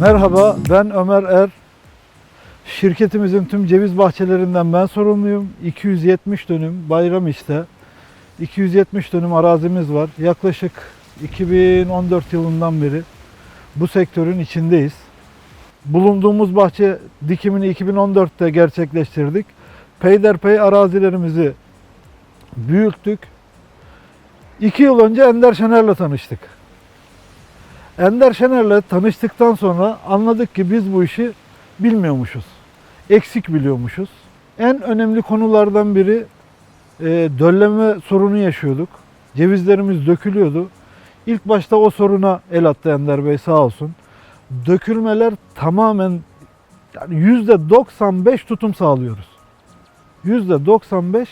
Merhaba, ben Ömer Er. Şirketimizin tüm ceviz bahçelerinden ben sorumluyum. 270 dönüm Bayramiş'te 270 dönüm arazimiz var. Yaklaşık 2014 yılından beri bu sektörün içindeyiz. Bulunduğumuz bahçe dikimini 2014'te gerçekleştirdik. Peyderpey arazilerimizi büyüttük. İki yıl önce Ender Şener'le tanıştık. Ender Şener'le tanıştıktan sonra anladık ki biz bu işi bilmiyormuşuz. Eksik biliyormuşuz. En önemli konulardan biri e, dölleme sorunu yaşıyorduk. Cevizlerimiz dökülüyordu. İlk başta o soruna el attı Ender Bey sağ olsun. Dökülmeler tamamen yani %95 tutum sağlıyoruz. %95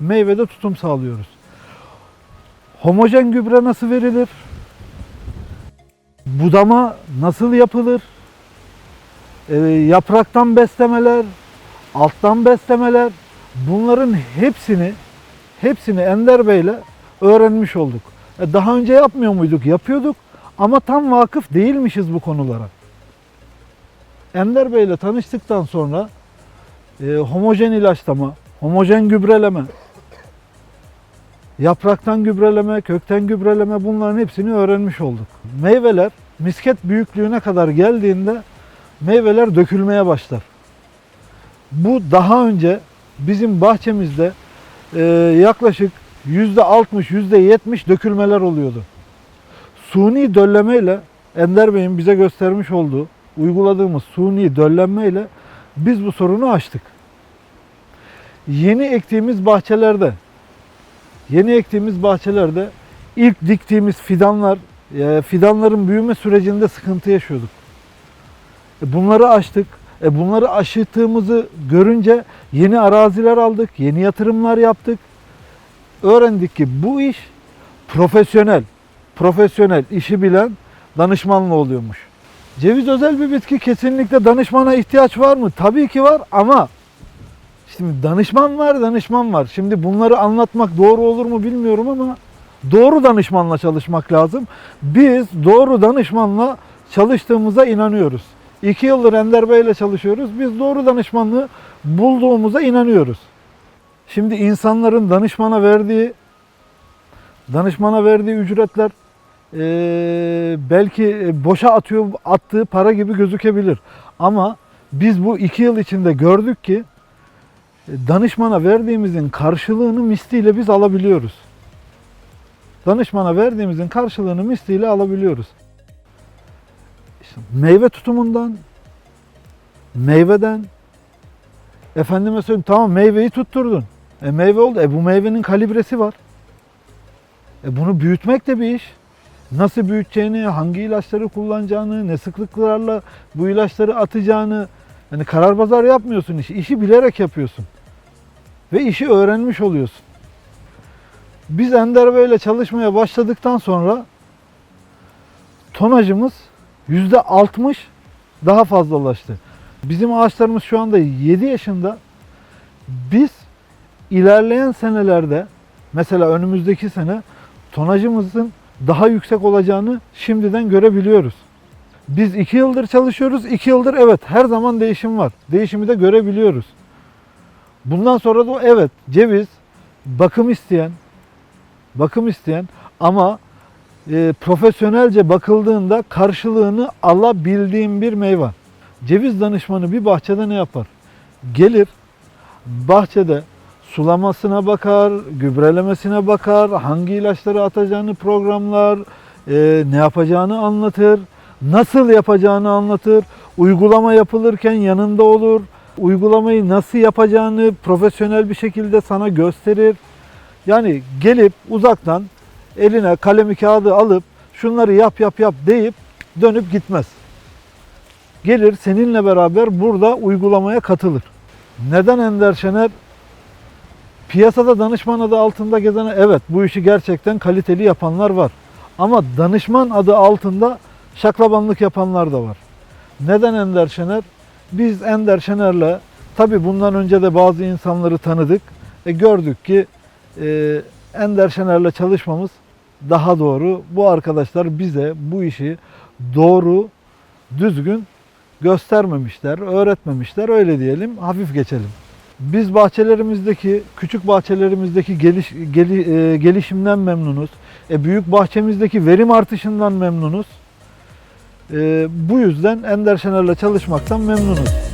meyvede tutum sağlıyoruz. Homojen gübre nasıl verilir? Budama nasıl yapılır? Ee, yapraktan beslemeler, alttan beslemeler bunların hepsini hepsini Ender Bey'le öğrenmiş olduk. E, Daha önce yapmıyor muyduk? Yapıyorduk ama tam vakıf değilmişiz bu konulara. Ender Bey'le tanıştıktan sonra e, homojen ilaçlama, homojen gübreleme, yapraktan gübreleme, kökten gübreleme bunların hepsini öğrenmiş olduk. Meyveler misket büyüklüğüne kadar geldiğinde meyveler dökülmeye başlar. Bu daha önce bizim bahçemizde e, yaklaşık %60, %70 dökülmeler oluyordu. Suni döllemeyle Ender Bey'in bize göstermiş olduğu uyguladığımız suni döllenmeyle biz bu sorunu aştık. Yeni ektiğimiz bahçelerde yeni ektiğimiz bahçelerde ilk diktiğimiz fidanlar, e, fidanların büyüme sürecinde sıkıntı yaşıyorduk. E, Bunları aştık. E, Bunları aşıttığımızı görünce yeni araziler aldık, yeni yatırımlar yaptık. Öğrendik ki bu iş profesyonel, profesyonel, işi bilen danışmanla oluyormuş. Ceviz özel bir bitki kesinlikle danışmana ihtiyaç var mı? Tabii ki var ama Şimdi danışman var, danışman var. Şimdi bunları anlatmak doğru olur mu bilmiyorum ama doğru danışmanla çalışmak lazım. Biz doğru danışmanla çalıştığımıza inanıyoruz. İki yıldır Ender Bey çalışıyoruz. Biz doğru danışmanlığı bulduğumuza inanıyoruz. Şimdi insanların danışmana verdiği danışmana verdiği ücretler eee, belki boşa atıyor attığı para gibi gözükebilir. Ama biz bu iki yıl içinde gördük ki danışmana verdiğimizin karşılığını misliyle biz alabiliyoruz. Danışmana verdiğimizin karşılığını misliyle alabiliyoruz. İşte meyve tutumundan, meyveden, efendime söyleyeyim tamam meyveyi tutturdun. E meyve oldu. E bu meyvenin kalibresi var. E bunu büyütmek de bir iş. Nasıl büyüteceğini, hangi ilaçları kullanacağını, ne sıklıklarla bu ilaçları atacağını, yani karar bazar yapmıyorsun işi. İşi bilerek yapıyorsun. Ve işi öğrenmiş oluyorsun. Biz Ender Bey'le çalışmaya başladıktan sonra tonajımız yüzde 60 daha fazlalaştı. Bizim ağaçlarımız şu anda 7 yaşında. Biz ilerleyen senelerde mesela önümüzdeki sene tonajımızın daha yüksek olacağını şimdiden görebiliyoruz. Biz 2 yıldır çalışıyoruz. 2 yıldır evet her zaman değişim var. Değişimi de görebiliyoruz. Bundan sonra da evet ceviz bakım isteyen, bakım isteyen ama e, profesyonelce bakıldığında karşılığını alabildiğim bir meyve. Ceviz danışmanı bir bahçede ne yapar? Gelir bahçede sulamasına bakar, gübrelemesine bakar, hangi ilaçları atacağını programlar, e, ne yapacağını anlatır, nasıl yapacağını anlatır, uygulama yapılırken yanında olur, uygulamayı nasıl yapacağını profesyonel bir şekilde sana gösterir. Yani gelip uzaktan eline kalemi kağıdı alıp şunları yap yap yap deyip dönüp gitmez. Gelir seninle beraber burada uygulamaya katılır. Neden Ender Şener piyasada danışman adı altında gezen evet bu işi gerçekten kaliteli yapanlar var. Ama danışman adı altında şaklabanlık yapanlar da var. Neden Ender Şener? Biz Ender Şener'le tabi bundan önce de bazı insanları tanıdık. E, gördük ki e, Ender Şener'le çalışmamız daha doğru. Bu arkadaşlar bize bu işi doğru, düzgün göstermemişler, öğretmemişler öyle diyelim, hafif geçelim. Biz bahçelerimizdeki, küçük bahçelerimizdeki geliş, geli- e, gelişimden memnunuz. E, büyük bahçemizdeki verim artışından memnunuz. E, bu yüzden Ender Şener'le çalışmaktan memnunuz.